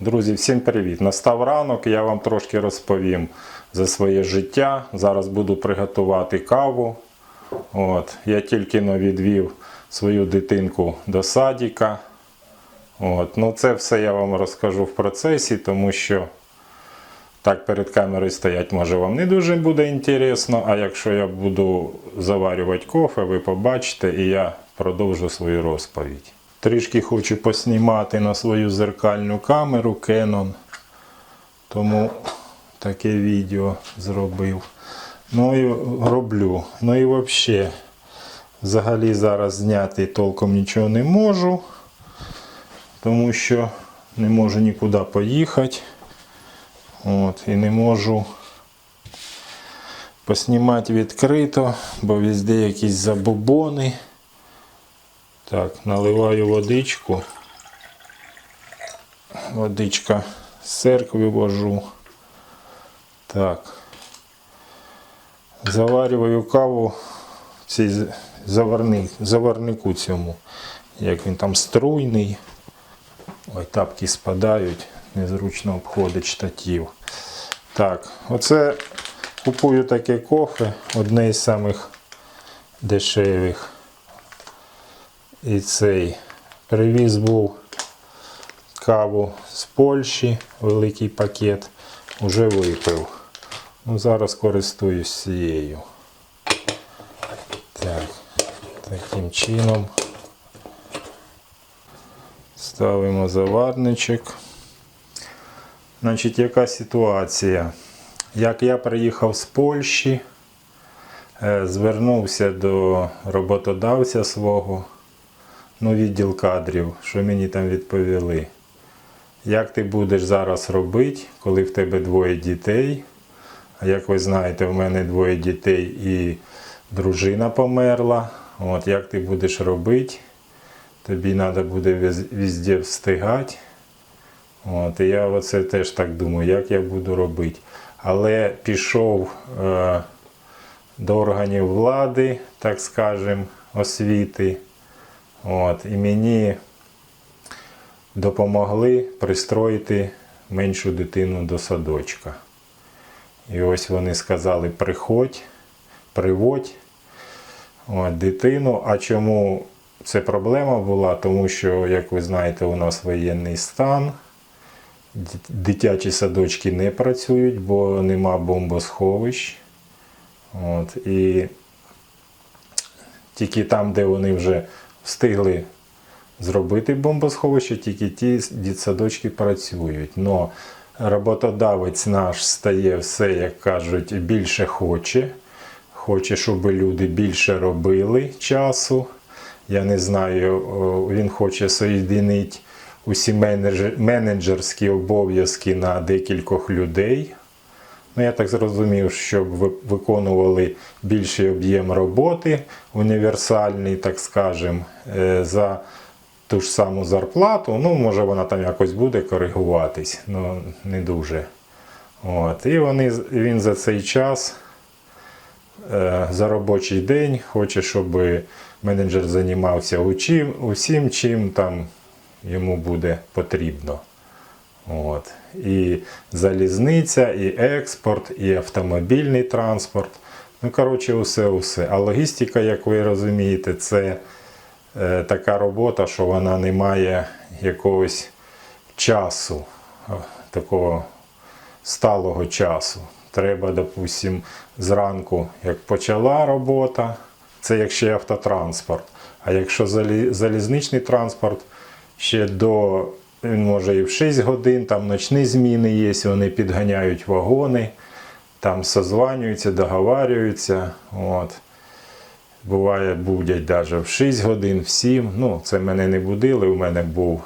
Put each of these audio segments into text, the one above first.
Друзі, всім привіт! Настав ранок, я вам трошки розповім за своє життя. Зараз буду приготувати каву. От, я тільки но відвів свою дитинку до садика. От, ну це все я вам розкажу в процесі, тому що так перед камерою стоять, може вам не дуже буде інтересно. А якщо я буду заварювати кофе, ви побачите і я продовжу свою розповідь. Трішки хочу поснімати на свою зеркальну камеру Canon, тому таке відео зробив. Ну і роблю. Ну і взагалі, взагалі зараз зняти толком нічого не можу, тому що не можу нікуди поїхати. От, і не можу поснімати відкрито, бо везде якісь забобони. Так, наливаю водичку. Водичка з церкви вожу. Так. Заварюваю каву в цій з- заварни, заварнику цьому. Як він там струйний. Ой, тапки спадають, незручно обходить штатів. Так, оце купую таке кофе, одне із самих дешевих. І цей привіз був каву з Польщі, великий пакет, уже випив. Ну, зараз користуюсь цією. Так, таким чином ставимо заварничок. Значить, яка ситуація? Як я приїхав з Польщі, е, звернувся до роботодавця свого, ну, відділ кадрів, що мені там відповіли. Як ти будеш зараз робити, коли в тебе двоє дітей? А як ви знаєте, в мене двоє дітей і дружина померла. От як ти будеш робити? Тобі треба буде везде встигати. От, і я оце теж так думаю, як я буду робити. Але пішов е, до органів влади, так скажем, освіти. От, і мені допомогли пристроїти меншу дитину до садочка. І ось вони сказали: приходь, приводь от, дитину. А чому це проблема була? Тому що, як ви знаєте, у нас воєнний стан. Дитячі садочки не працюють, бо нема бомбосховищ. От, і тільки там, де вони вже встигли зробити бомбосховище, тільки ті дітсадочки працюють. Но роботодавець наш стає все, як кажуть, більше хоче. Хоче, щоб люди більше робили часу. Я не знаю, він хоче соєдинити усі менеджерські обов'язки на декількох людей. Ну, я так зрозумів, щоб ви- виконували більший об'єм роботи, універсальний, так скажем, е, за ту ж саму зарплату. Ну, може, вона там якось буде коригуватись, ну не дуже. От. І вони, він за цей час, е, за робочий день, хоче, щоб менеджер займався усім, чим там йому буде потрібно. От. І залізниця, і експорт, і автомобільний транспорт. Ну, коротше, усе, усе. А логістика, як ви розумієте, це е, така робота, що вона не має якогось часу, е, такого сталого часу. Треба, допустим, зранку, як почала робота, це якщо автотранспорт. А якщо залізничний транспорт, ще до він може і в 6 годин, там ночні зміни є, вони підганяють вагони, там созванюються, договарюються. От. Буває, будять навіть в 6 годин, в 7. Ну, це мене не будили. У мене був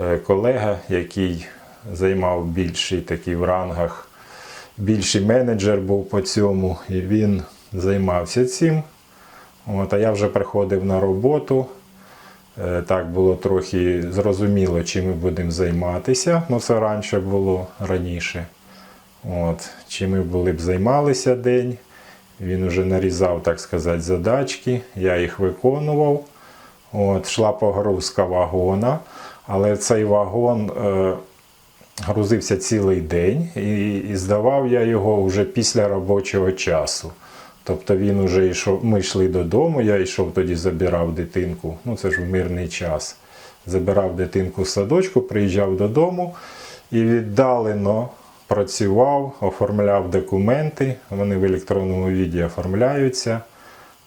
е, колега, який займав більший такий в рангах, більший менеджер був по цьому, і він займався цим. От, а я вже приходив на роботу. Е, Так було трохи зрозуміло, чим ми будемо займатися. Ну, це раніше було раніше. От, чим ми були б займалися день. Він вже нарізав, так сказати, задачки, я їх виконував. От, йшла погрузка вагона, але цей вагон е, грузився цілий день і, і здавав я його вже після робочого часу. Тобто він вже йшов, ми йшли додому, я йшов тоді, забирав дитинку, ну це ж в мирний час. Забирав дитинку в садочку, приїжджав додому і віддалено працював, оформляв документи, вони в електронному віді оформляються.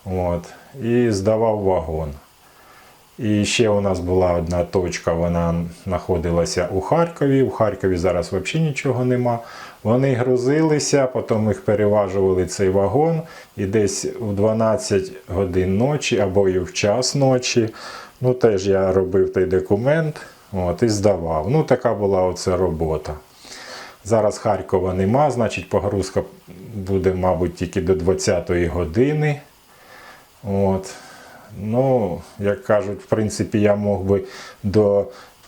От, і здавав вагон. І ще у нас була одна точка, вона знаходилася у Харкові. У Харкові зараз взагалі нічого нема. Вони грузилися, потім їх переважували цей вагон, і десь в 12 годин ночі або і в час ночі. Ну, теж я робив той документ от, і здавав. Ну, така була оця робота. Зараз Харкова нема, значить погрузка буде, мабуть, тільки до 20-ї години. От. Ну, як кажуть, в принципі, я мог би до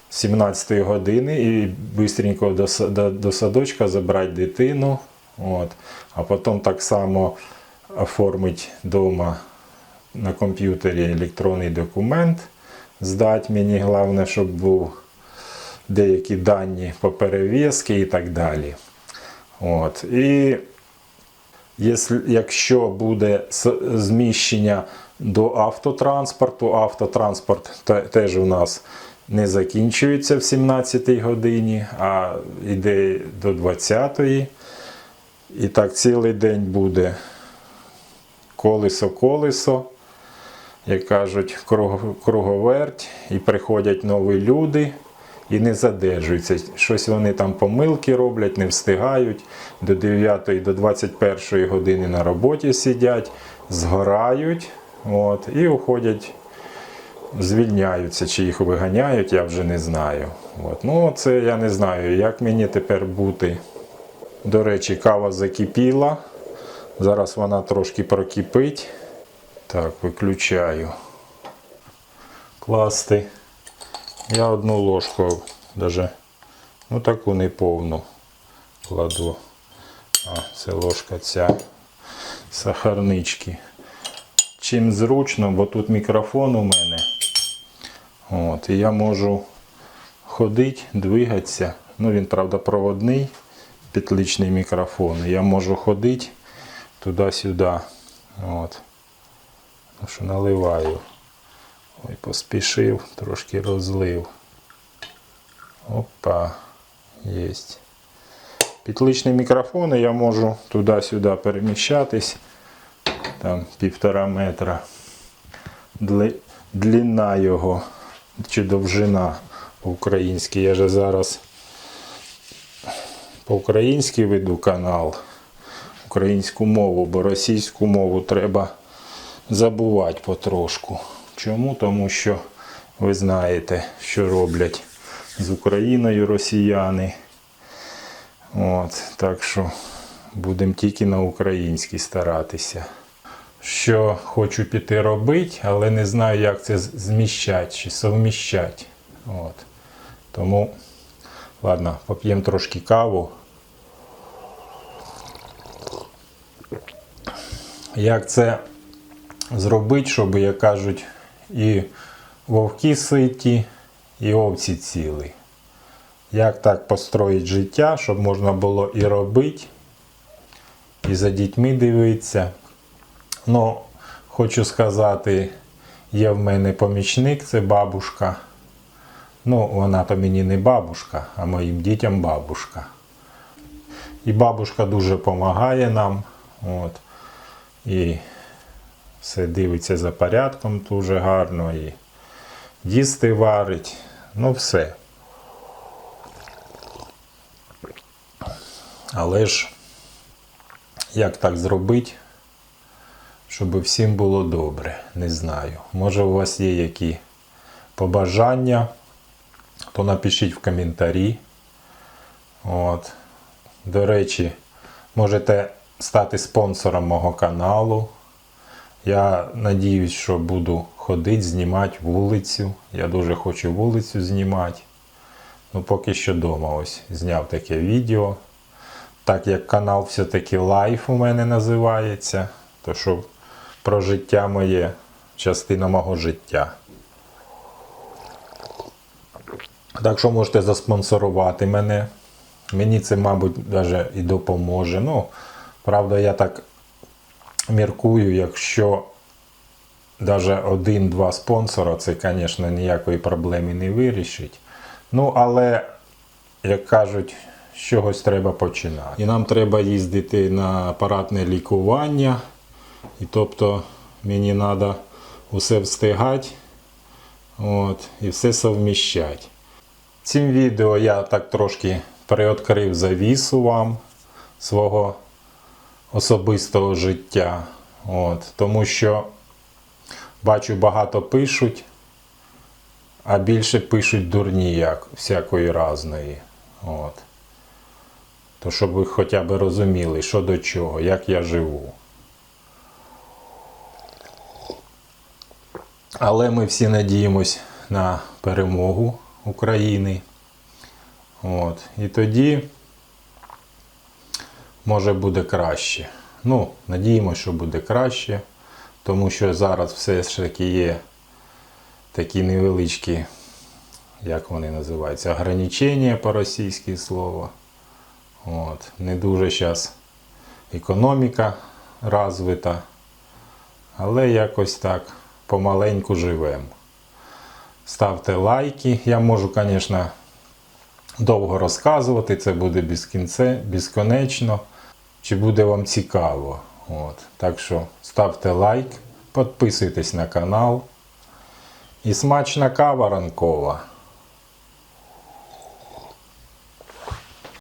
17 години і швидко до, до, до садочка забрати дитину. От. А потім так само оформити вдома на комп'ютері електронний документ. Здати мені головне, щоб був деякі дані по перев'язки і так далі. От. І Якщо буде зміщення до автотранспорту, автотранспорт теж у нас не закінчується в 17 годині, а йде до 20. І так цілий день буде колесо-колесо, як кажуть, круг- круговерть, і приходять нові люди і не задержуються. Щось вони там помилки роблять, не встигають. До 9 до 21 години на роботі сидять, згорають от, і уходять, звільняються, чи їх виганяють, я вже не знаю. От. Ну, це я не знаю, як мені тепер бути. До речі, кава закипіла. Зараз вона трошки прокипить. Так, виключаю. Класти. Я одну ложку даже, ну таку неповну кладу. А, це ложка ця сахарнички. Чим зручно, бо тут мікрофон у мене. От, і я можу ходити, двигатися. Ну він, правда, проводний, петличний мікрофон. Я можу ходити туди-сюди. От. Ну що наливаю. Ой, поспішив, трошки розлив. Опа, єсть. Мікрофон, і я можу туди-сюди переміщатись. Там півтора метра. Длина його чи довжина по-українськи. Я же зараз по-українськи веду канал, українську мову, бо російську мову треба забувати потрошку. Чому? Тому що ви знаєте, що роблять з Україною росіяни. От, так що будемо тільки на українській старатися. Що хочу піти робити, але не знаю, як це зміщати чи совміщати. От. Тому, ладно, поп'ємо трошки каву. Як це зробити, щоб, як кажуть, і вовки ситі, і овці цілі. Як так построїти життя, щоб можна було і робити, і за дітьми дивитися. Ну, хочу сказати, є в мене помічник, це бабушка. Ну, вона то мені не бабушка, а моїм дітям бабушка. І бабушка дуже допомагає нам. От. І все дивиться за порядком дуже гарно і їсти варить. Ну все. Але ж як так зробити, щоб всім було добре, не знаю. Може у вас є які побажання, то напишіть в коментарі. От. До речі, можете стати спонсором мого каналу. Я надіюсь, що буду ходити, знімати вулицю. Я дуже хочу вулицю знімати. Ну, поки що вдома ось зняв таке відео. Так як канал все-таки лайф у мене називається, то що про життя моє, частина мого життя. Так що можете заспонсорувати мене. Мені це, мабуть, навіть і допоможе. Ну, правда, я так міркую, якщо навіть один-два спонсора, це, звісно, ніякої проблеми не вирішить. Ну, але, як кажуть, з чогось треба починати. І нам треба їздити на апаратне лікування. І тобто мені треба усе встигати от, і все совміщати. Цим відео я так трошки приоткрив завісу вам свого особистого життя. От, тому що бачу, багато пишуть, а більше пишуть дурні, як всякої разної. От. То щоб ви хоча б розуміли, що до чого, як я живу. Але ми всі надіємось на перемогу України. От. І тоді може буде краще. Ну, надіємося, що буде краще, тому що зараз все ж таки є такі невеличкі, як вони називаються, ограничення по-російськи слово. От. Не дуже зараз економіка розвита, але якось так помаленьку живемо. Ставте лайки. Я можу, звісно, довго розказувати, це буде безконечно. Чи буде вам цікаво? От. Так що ставте лайк, підписуйтесь на канал. І смачна кава ранкова.